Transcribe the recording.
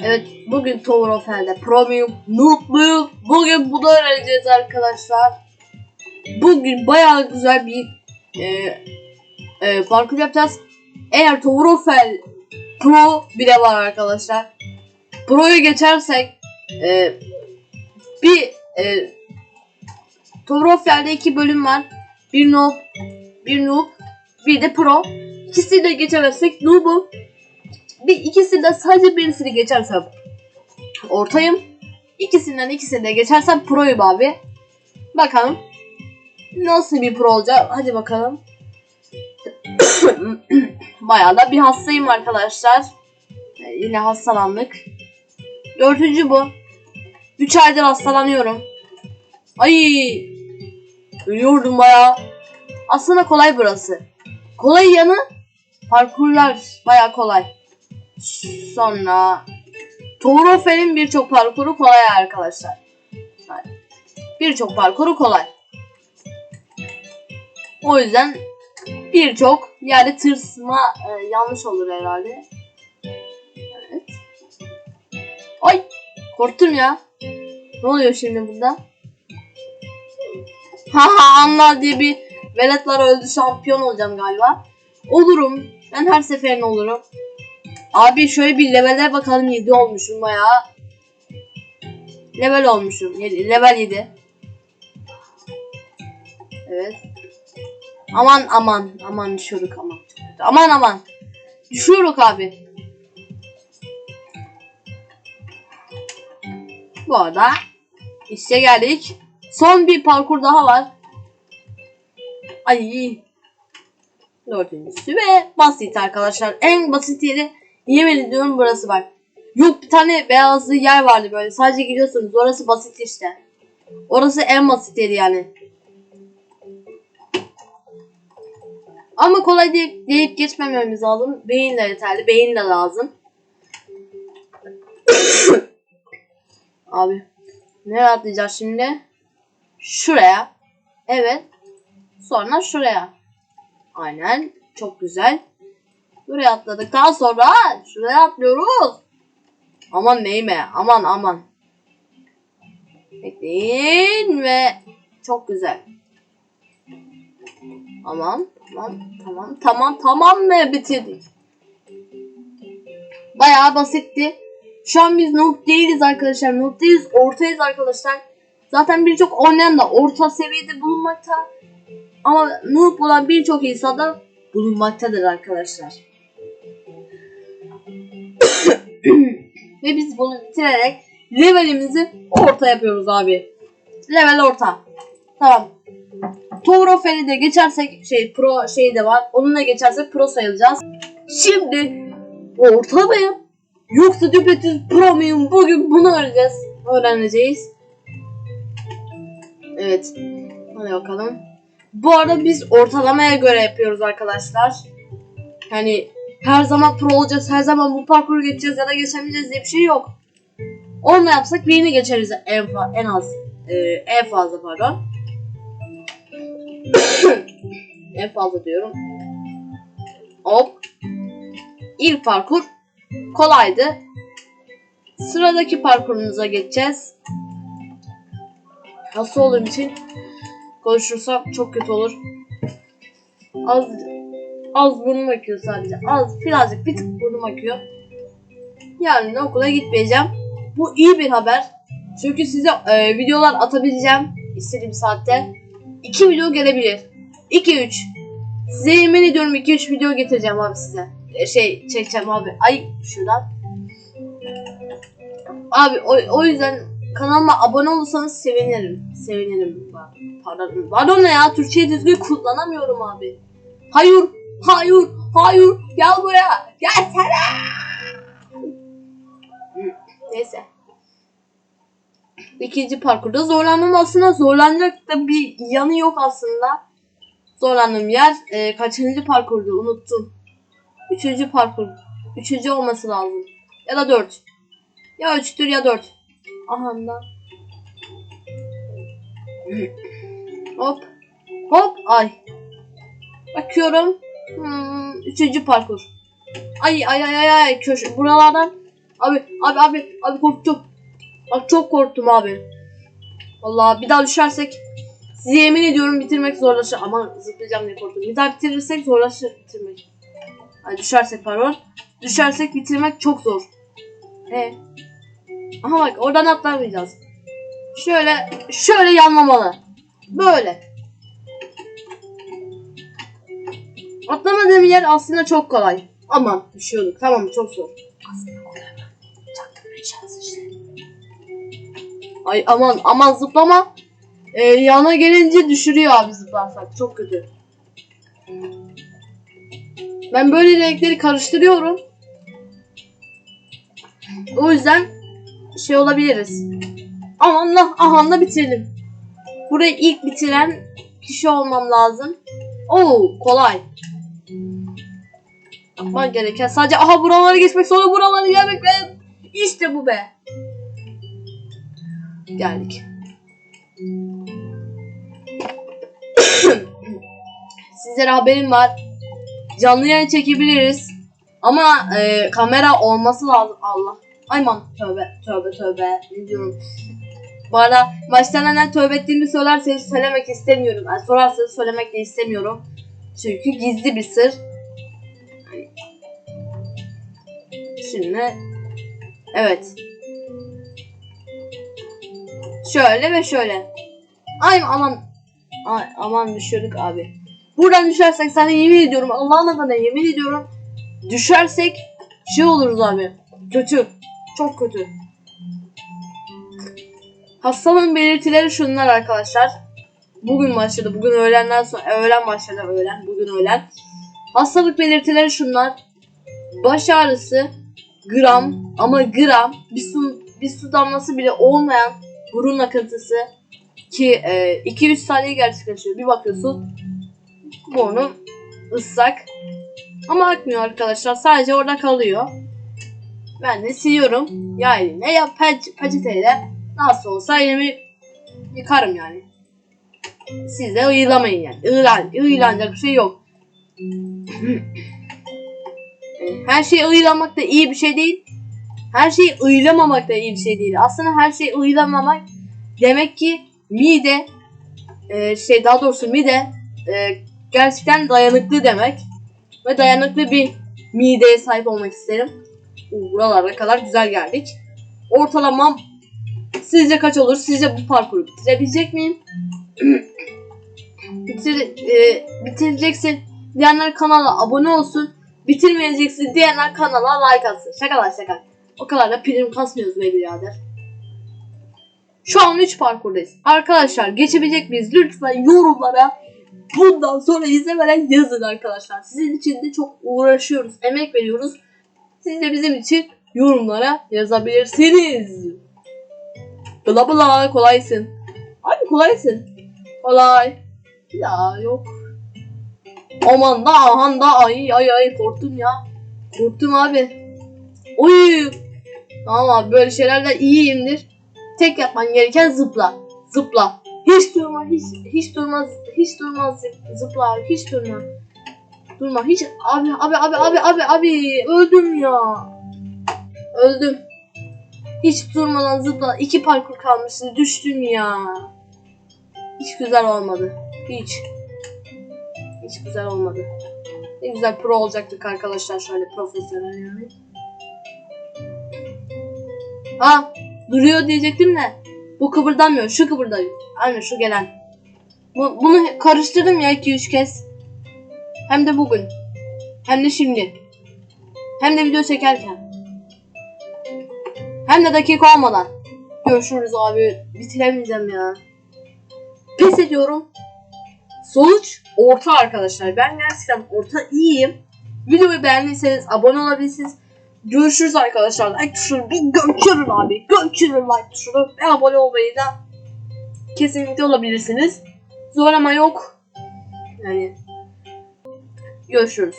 Evet bugün Tower of Hell'de Pro muyum? Noob muyum? Bugün bunu öğreneceğiz arkadaşlar. Bugün bayağı güzel bir e, e, parkur yapacağız. Eğer Tower of Hell Pro bir de var arkadaşlar. Pro'yu geçersek e, bir e, Tower of Hell'de iki bölüm var. Bir noob, bir noob, bir de pro. İkisini de geçemezsek noob'um. Bir ikisinden sadece birisini geçersem ortayım. İkisinden ikisini de geçersem proyum abi. Bakalım. Nasıl bir pro olacak? Hadi bakalım. Bayağı da bir hastayım arkadaşlar. Ee, Yine hastalandık. Dördüncü bu. Üç aydır hastalanıyorum. Ay. Ölüyordum bayağı. Aslında kolay burası. Kolay yanı parkurlar bayağı kolay. Sonra Towerofen'in birçok parkuru kolay arkadaşlar. Birçok parkuru kolay. O yüzden birçok yani tırsma e, yanlış olur herhalde. Evet. Ay korktum ya. Ne oluyor şimdi burada? Haha anlar diye bir veletler öldü şampiyon olacağım galiba. Olurum. Ben her seferinde olurum. Abi şöyle bir levele bakalım 7 olmuşum bayağı. Level olmuşum. Level 7. Evet. Aman aman aman düşüyoruz aman. Aman aman. Düşüyoruz abi. Bu arada işte geldik. Son bir parkur daha var. Ay. Dördüncüsü ve basit arkadaşlar. En basit yeri yemin ediyorum burası var. Yok bir tane beyazlı yer vardı böyle. Sadece gidiyorsunuz. Orası basit işte. Orası en basit yeri yani. Ama kolay deyip, deyip geçmememiz lazım. Beyin de yeterli. Beyin de lazım. Abi. Nereye atlayacağız şimdi? Şuraya. Evet. Sonra şuraya. Aynen. Çok güzel. Buraya atladıktan sonra şuraya atlıyoruz. Aman neyime. Aman aman. Bekleyin ve çok güzel. Tamam. Tamam. Tamam. Tamam. Tamam mı bitirdik. Bayağı basitti. Şu an biz noob değiliz arkadaşlar. Noob değiliz. Ortayız arkadaşlar. Zaten birçok oynayan da orta seviyede bulunmakta. Ama noob olan birçok insan da bulunmaktadır arkadaşlar. Ve biz bunu bitirerek levelimizi orta yapıyoruz abi. Level orta. Tamam. Tower of Hell'i de geçersek şey pro şey de var. Onunla geçersek pro sayılacağız. Şimdi orta mıyım? Yoksa düpedüz pro muyum? Bugün bunu öğreneceğiz. Öğreneceğiz. Evet. Hadi bakalım. Bu arada biz ortalamaya göre yapıyoruz arkadaşlar. Hani her zaman pro olacağız, her zaman bu parkuru geçeceğiz ya da geçemeyeceğiz diye bir şey yok. Onunla yapsak birini geçeriz en, en az. e, en fazla pardon. en fazla diyorum. Hop. İlk parkur kolaydı. Sıradaki parkurumuza geçeceğiz. Hasta olduğum için konuşursam çok kötü olur. Az az burnum akıyor sadece. Az birazcık bir tık burnum akıyor. Yarın okula gitmeyeceğim. Bu iyi bir haber. Çünkü size e, videolar atabileceğim istediğim saatte. 2 video gelebilir. 2-3. Size yemin ediyorum 2-3 video getireceğim abi size. E, şey çekeceğim abi. Ay şuradan. Abi o, o yüzden kanalıma abone olursanız sevinirim. Sevinirim. Pardon. Pardon ya? Türkçeyi düzgün kullanamıyorum abi. Hayır. Hayır. Hayır. Gel buraya. Gelsene. Neyse. İkinci parkurda zorlandım aslında. Zorlanacak da bir yanı yok aslında. Zorlandığım yer e, kaçıncı parkurdu unuttum. Üçüncü parkur. Üçüncü olması lazım. Ya da dört. Ya üçtür ya dört. Aha da. Hop. Hop. Ay. Bakıyorum. Hmm, üçüncü parkur. Ay ay ay ay ay. Köşe. Buralardan Abi abi abi abi korktum. Bak çok korktum abi. Vallahi bir daha düşersek size yemin ediyorum bitirmek zorlaşır. Ama zıplayacağım diye korktum. Bir daha bitirirsek zorlaşır bitirmek. Ay düşersek pardon. Düşersek bitirmek çok zor. E. Aha bak oradan atlamayacağız. Şöyle şöyle yanmamalı. Böyle. Atlamadığım yer aslında çok kolay. Aman düşüyorduk. Tamam çok zor. Ay aman aman zıplama. Ee, yana gelince düşürüyor abi zıplarsak. Çok kötü. Ben böyle renkleri karıştırıyorum. O yüzden şey olabiliriz. Aman da aha da bitirelim. Burayı ilk bitiren kişi olmam lazım. Oo kolay. Yapman gereken sadece aha buraları geçmek sonra buraları gelmek ve işte bu be. Geldik. Sizlere haberim var. Canlı yayın çekebiliriz. Ama e, kamera olması lazım. Allah. Ayman tövbe tövbe tövbe. Ne diyorum. Bu arada baştan hemen tövbe ettiğimi söylerseniz söylemek istemiyorum. Yani sorarsanız söylemek de istemiyorum. Çünkü gizli bir sır. Şimdi evet. Şöyle ve şöyle. Ay aman Ay, aman düşürdük abi. Buradan düşersek sana yemin ediyorum Allah'ın adına yemin ediyorum düşersek şey oluruz abi. Kötü. Çok kötü. Hastalığın belirtileri şunlar arkadaşlar. Bugün başladı. Bugün öğlenden sonra öğlen başladı öğlen. Bugün öğlen. Hastalık belirtileri şunlar. Baş ağrısı, gram ama gram bir su bir su damlası bile olmayan burun akıntısı ki 2-3 saniye gerçekleşiyor. Bir bakıyorsun burnun ıslak ama akmıyor arkadaşlar. Sadece orada kalıyor. Ben de siliyorum. Ya elimle ya peç, peçeteyle nasıl olsa elimi yıkarım yani. Siz de ıyılamayın yani. Iğlan, ıyılanacak bir şey yok. her şey ıyılamak da iyi bir şey değil. Her şeyi ıyılamamak da iyi bir şey değil. Aslında her şeyi ıyılamamak demek ki mide e, şey daha doğrusu mide e, gerçekten dayanıklı demek. Ve dayanıklı bir mideye sahip olmak isterim. Oo, buralara kadar güzel geldik. Ortalamam sizce kaç olur? Sizce bu parkuru bitirebilecek miyim? Bitir, e, bitireceksin diyenler kanala abone olsun. Bitirmeyeceksin diyenler kanala like atsın. Şakalar şaka. O kadar da prim kasmıyoruz be birader. Şu an 3 parkurdayız. Arkadaşlar geçebilecek miyiz? Lütfen yorumlara bundan sonra izlemeden yazın arkadaşlar. Sizin için de çok uğraşıyoruz. Emek veriyoruz. Siz de bizim için yorumlara yazabilirsiniz. Bla bla kolaysın. Abi kolaysın. Kolay. Ya yok. Aman da ahan da ay ay ay korktum ya. Korktum abi. Oy. Tamam abi böyle şeylerden iyiyimdir. Tek yapman gereken zıpla. Zıpla. Hiç durma, hiç hiç durmaz, hiç durmaz zıpla abi, hiç durma. Durma, hiç abi abi abi abi abi abi öldüm ya. Öldüm. Hiç durmadan zıpla. İki parkur kalmışsın, düştüm ya. Hiç güzel olmadı. Hiç. Hiç güzel olmadı. Ne güzel pro olacaktık arkadaşlar şöyle profesyonel yani. Ha duruyor diyecektim de bu kıpırdamıyor şu kıpırdıyor. Aynen şu gelen. Bu, bunu karıştırdım ya 2-3 kez. Hem de bugün. Hem de şimdi. Hem de video çekerken. Hem de dakika olmadan. Görüşürüz abi. Bitiremeyeceğim ya. Pes ediyorum. Sonuç orta arkadaşlar. Ben gerçekten orta iyiyim. Videoyu beğendiyseniz abone olabilirsiniz. Görüşürüz arkadaşlar. Like tuşunu bir gömçürün abi. Gömçürün like tuşunu. Ve abone olmayı da kesinlikle olabilirsiniz. Zorlama yok. Yani görüşürüz.